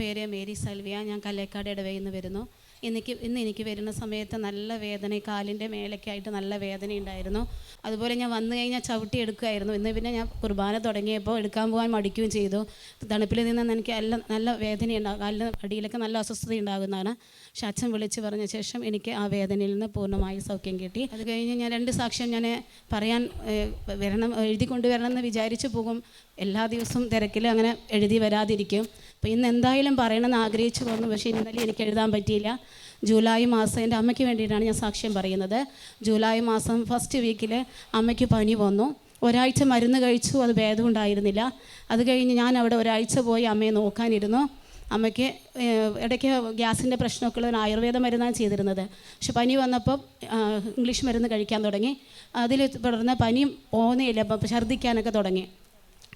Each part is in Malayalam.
പേര് മേരി സൽവിയ. ഞാൻ കല്ലേക്കാട് ഇടവയിൽ നിന്ന് വരുന്നു. എനിക്ക് ഇന്ന് എനിക്ക് വരുന്ന സമയത്ത് നല്ല വേദന കാലിന്റെ മേലൊക്കെയായിട്ട് നല്ല വേദന ഉണ്ടായിരുന്നു. അതുപോലെ ഞാൻ വന്നു കഴിഞ്ഞാൽ ചവിട്ടി എടുക്കുമായിരുന്നു ഇന്ന് പിന്നെ ഞാൻ കുർബാന തുടങ്ങിയപ്പോൾ എടുക്കാൻ പോകാൻ മടിക്കുകയും ചെയ്തു. തണുപ്പിൽ നിന്ന് എനിക്ക് നല്ല നല്ല വേദന ഉണ്ടാകും കാലിന് അടിയിലൊക്കെ നല്ല അസ്വസ്ഥത ഉണ്ടാകുന്നതാണ്. പക്ഷെ അച്ഛൻ വിളിച്ച് പറഞ്ഞ ശേഷം എനിക്ക് ആ വേദനയിൽ നിന്ന് പൂർണമായി സൗഖ്യം കിട്ടി. അത് കഴിഞ്ഞ് ഞാൻ രണ്ട് സാക്ഷ്യം ഞാൻ പറയാൻ വരണം എഴുതി കൊണ്ടുവരണം എന്ന് വിചാരിച്ചു പോകും. എല്ലാ ദിവസവും തിരക്കിൽ അങ്ങനെ എഴുതി വരാതിരിക്കും. അപ്പോൾ ഇന്ന് എന്തായാലും പറയണമെന്ന് ആഗ്രഹിച്ചു പോന്നു പക്ഷേ ഇന്നലെ എനിക്ക് എഴുതാൻ പറ്റിയില്ല. ജൂലൈ മാസം എന്റെ അമ്മയ്ക്ക് വേണ്ടിയിട്ടാണ് ഞാൻ സാക്ഷ്യം പറയുന്നത്. ജൂലൈ മാസം ഫസ്റ്റ് വീക്കിൽ അമ്മയ്ക്ക് പനി വന്നു. ഒരാഴ്ച മരുന്ന് കഴിച്ചു. അത് ഭേദം ഉണ്ടായിരുന്നില്ല. അത് കഴിഞ്ഞ് ഞാൻ അവിടെ ഒരാഴ്ച പോയി അമ്മയെ നോക്കാനിരുന്നു. അമ്മയ്ക്ക് ഇടയ്ക്ക് ഗ്യാസിന്റെ പ്രശ്നമൊക്കെ ഉള്ള ആയുർവേദ മരുന്നാണ് ചെയ്തിരുന്നത്. പക്ഷെ പനി വന്നപ്പോൾ ഇംഗ്ലീഷ് മരുന്ന് കഴിക്കാൻ തുടങ്ങി. അതിൽ തുടർന്ന് പനിയും പോകുന്നില്ല അപ്പം ഛർദ്ദിക്കാനൊക്കെ തുടങ്ങി.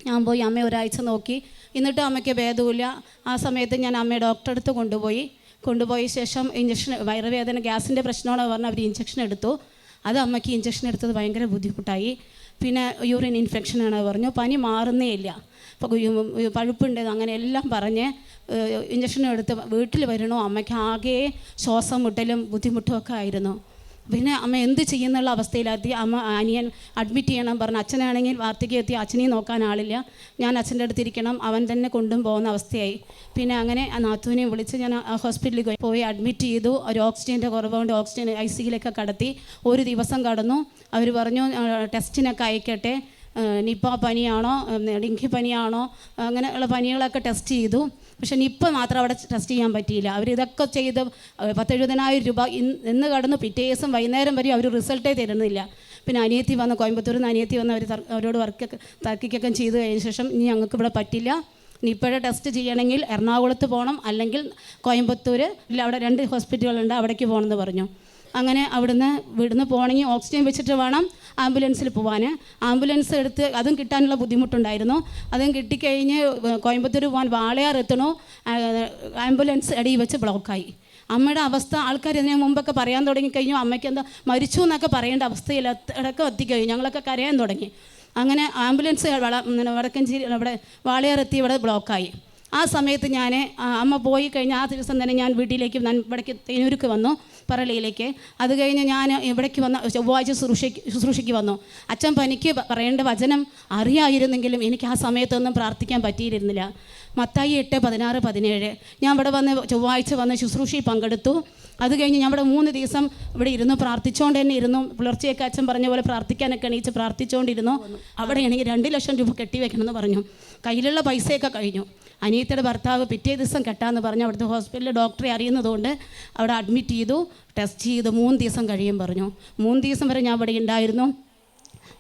ഞാൻ പോയി അമ്മയെ ഒരാഴ്ച നോക്കി. എന്നിട്ടും അമ്മയ്ക്ക് ഭേദമില്ല. ആ സമയത്ത് ഞാൻ അമ്മയെ ഡോക്ടറെ അടുത്ത് കൊണ്ടുപോയി. കൊണ്ടുപോയ ശേഷം ഇഞ്ചക്ഷൻ വയറുവേദന ഗ്യാസിന്റെ പ്രശ്നമാണ് പറഞ്ഞ് അവർ ഇഞ്ചക്ഷൻ എടുത്തു. അത് അമ്മയ്ക്ക് ഇഞ്ചക്ഷൻ എടുത്തത് ഭയങ്കര ബുദ്ധിമുട്ടായി. പിന്നെ യൂറിൻ ഇൻഫെക്ഷൻ ഇൻഫെക്ഷനാണ് പറഞ്ഞു. പനി മാറുന്നേ ഇല്ല. പഴുപ്പുണ്ട് അങ്ങനെ എല്ലാം പറഞ്ഞ് ഇഞ്ചക്ഷൻ എടുത്ത് വീട്ടിൽ വരണോ. അമ്മയ്ക്ക് ആകെ ശ്വാസം മുട്ടലും ബുദ്ധിമുട്ടും ഒക്കെ ആയിരുന്നു. പിന്നെ അമ്മ എന്ത് ചെയ്യുന്നുള്ള അവസ്ഥയിലെത്തി അമ്മ അനിയൻ അഡ്മിറ്റ് ചെയ്യണം പറഞ്ഞു അച്ഛനാണെങ്കിൽ വാർത്തയ്ക്ക് എത്തി അച്ഛനെയും നോക്കാൻ ആളില്ല. ഞാൻ അച്ഛന്റെ അടുത്തിരിക്കണം അവൻ തന്നെ കൊണ്ടും പോകുന്ന അവസ്ഥയായി. പിന്നെ അങ്ങനെ ആ നാത്തൂനെയും വിളിച്ച് ഞാൻ ഹോസ്പിറ്റലിൽ പോയി- അഡ്മിറ്റ് ചെയ്തു. ഒരു ഓക്സിജന്റെ കുറവുകൊണ്ട് ഓക്സിജൻ ഐ സിയിലൊക്കെ കടത്തി. ഒരു ദിവസം കടന്നു. അവർ പറഞ്ഞു ടെസ്റ്റിനൊക്കെ അയക്കട്ടെ. നിപ്പ പനിയാണോ? ഡെങ്കി പനിയാണോ അങ്ങനെയുള്ള പനികളൊക്കെ ടെസ്റ്റ് ചെയ്തു. പക്ഷെ ഇപ്പം മാത്രം അവിടെ ടെസ്റ്റ് ചെയ്യാൻ പറ്റിയില്ല. അവർ ഇതൊക്കെ ചെയ്ത് പത്തെഴുപതിനായിരം രൂപ ഇന്ന് കടന്ന് പിറ്റേ ദിവസം വൈകുന്നേരം വരെ അവർ റിസൾട്ടേ തരുന്നില്ല. പിന്നെ അനിയത്തി വന്ന് കോയമ്പത്തൂരിൽ നിന്ന് അനിയത്തി വന്ന് അവർ അവരോട് വർക്കൊക്കെ തർക്കിക്കൊക്കെ ചെയ്ത് കഴിഞ്ഞ ശേഷം ഇനി ഞങ്ങൾക്ക് ഇവിടെ പറ്റില്ല. ഇനി ഇപ്പോഴെ ടെസ്റ്റ് ചെയ്യണമെങ്കിൽ എറണാകുളത്ത് പോകണം. അല്ലെങ്കിൽ കോയമ്പത്തൂർ ഇല്ല അവിടെ രണ്ട് ഹോസ്പിറ്റലുകളുണ്ട് അവിടേക്ക് പോകണമെന്ന് പറഞ്ഞു. അങ്ങനെ അവിടുന്ന് ഇവിടുന്ന് പോകണമെങ്കിൽ ഓക്സിജൻ വെച്ചിട്ട് വേണം ആംബുലൻസിൽ പോകാൻ ആംബുലൻസ് എടുത്ത് അതും കിട്ടാനുള്ള ബുദ്ധിമുട്ടുണ്ടായിരുന്നു. അതും കിട്ടിക്കഴിഞ്ഞ് കോയമ്പത്തൂർ പോകാൻ വാളയാർ എത്തണോ. ആംബുലൻസ് അടിയിൽ വെച്ച് ബ്ലോക്കായി അമ്മയുടെ അവസ്ഥ ആൾക്കാർ ഇതിന് മുമ്പൊക്കെ പറയാൻ തുടങ്ങിക്കഴിഞ്ഞു. അമ്മയ്ക്ക് എന്താ മരിച്ചു എന്നൊക്കെ പറയേണ്ട അവസ്ഥയിൽ അടക്കം എത്തിക്കഴിഞ്ഞു. ഞങ്ങളൊക്കെ കരയാൻ തുടങ്ങി. അങ്ങനെ ആംബുലൻസ് വടക്കഞ്ചേരി ഇവിടെ വാളയാർ എത്തി ഇവിടെ ബ്ലോക്കായി ആ സമയത്ത് ഞാൻ അമ്മ പോയി കഴിഞ്ഞ് ആ ദിവസം തന്നെ ഞാൻ വീട്ടിലേക്ക് ഞാൻ ഇവിടേക്ക് തേനൂർക്ക് വന്നു പറളിയിലേക്ക് അത് കഴിഞ്ഞ് ഞാൻ ഇവിടേക്ക് വന്ന ചൊവ്വാഴ്ച ശുശ്രൂഷയ്ക്ക് ശുശ്രൂഷയ്ക്ക് വന്നു. അച്ഛൻ പനിക്ക് പറയേണ്ട വചനം അറിയായിരുന്നെങ്കിലും എനിക്ക് ആ സമയത്തൊന്നും പ്രാർത്ഥിക്കാൻ പറ്റിയിരുന്നില്ല. മത്തായി എട്ട് പതിനാറ് പതിനേഴ്. ഞാൻ ഇവിടെ വന്ന് ചൊവ്വാഴ്ച വന്ന് ശുശ്രൂഷയിൽ പങ്കെടുത്തു. അത് കഴിഞ്ഞ് ഞാൻ ഇവിടെ മൂന്ന് ദിവസം ഇവിടെ ഇരുന്നു പ്രാർത്ഥിച്ചുകൊണ്ട് തന്നെ ഇരുന്നു. പുലർച്ചെയൊക്കെ അച്ഛൻ പറഞ്ഞ പോലെ പ്രാർത്ഥിക്കാനൊക്കെ എണീച്ച് പ്രാർത്ഥിച്ചുകൊണ്ടിരുന്നു അവിടെ എനിക്ക് രണ്ട് ലക്ഷം രൂപ കെട്ടി കെട്ടിവെക്കണമെന്ന് പറഞ്ഞു. കയ്യിലുള്ള പൈസയൊക്കെ കഴിഞ്ഞു. അനിയത്തിയുടെ ഭർത്താവ് പിറ്റേ ദിവസം കെട്ടാന്ന് പറഞ്ഞു അവിടുത്തെ ഹോസ്പിറ്റലിൽ ഡോക്ടറെ അറിയുന്നതുകൊണ്ട് അവിടെ അഡ്മിറ്റ് ചെയ്തു ടെസ്റ്റ് ചെയ്ത് മൂന്ന് ദിവസം കഴിയും പറഞ്ഞു. മൂന്ന് ദിവസം വരെ ഞാൻ ഇവിടെ ഉണ്ടായിരുന്നു.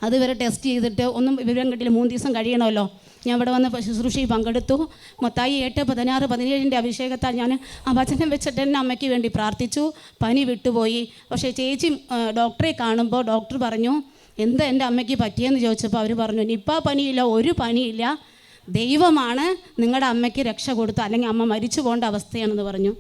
അതുവരെ ടെസ്റ്റ് ചെയ്തിട്ട് ഒന്നും വിവരം കിട്ടിയില്ല മൂന്ന് ദിവസം കഴിയണമല്ലോ. ഞാൻ ഇവിടെ വന്ന് ശുശ്രൂഷയിൽ പങ്കെടുത്തു. മൊത്തായി എട്ട് പതിനാറ് പതിനേഴിന്റെ അഭിഷേകത്താൽ ഞാൻ ആ വചനം വെച്ചിട്ട് തന്നെ അമ്മയ്ക്ക് വേണ്ടി പ്രാർത്ഥിച്ചു. പനി വിട്ടുപോയി. പക്ഷേ ചേച്ചി ഡോക്ടറെ കാണുമ്പോൾ ഡോക്ടർ പറഞ്ഞു എന്താ എന്റെ അമ്മയ്ക്ക് പറ്റിയെന്ന് ചോദിച്ചപ്പോൾ അവർ പറഞ്ഞു നിപ്പ പനിയില്ല ഒരു പനിയില്ല. ദൈവമാണ് നിങ്ങളുടെ അമ്മയ്ക്ക് രക്ഷ കൊടുത്ത അല്ലെങ്കിൽ അമ്മ മരിച്ചു പോകേണ്ട അവസ്ഥയാണെന്ന് പറഞ്ഞു.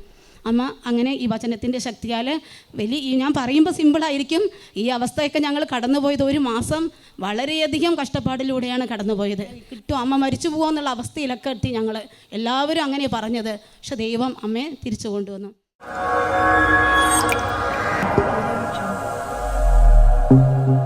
അമ്മ അങ്ങനെ ഈ വചനത്തിന്റെ ശക്തിയാൽ വലിയ ഞാൻ പറയുമ്പോൾ സിമ്പിളായിരിക്കും ഈ അവസ്ഥയൊക്കെ ഞങ്ങൾ കടന്നുപോയത് ഒരു മാസം വളരെയധികം കഷ്ടപ്പാടിലൂടെയാണ് കടന്നുപോയത്. കിട്ടും അമ്മ മരിച്ചു പോകുമെന്നുള്ള അവസ്ഥയിലൊക്കെ എത്തി ഞങ്ങൾ എല്ലാവരും അങ്ങനെ പറഞ്ഞത്. പക്ഷെ ദൈവം അമ്മയെ തിരിച്ചു കൊണ്ടുവന്നു. Thank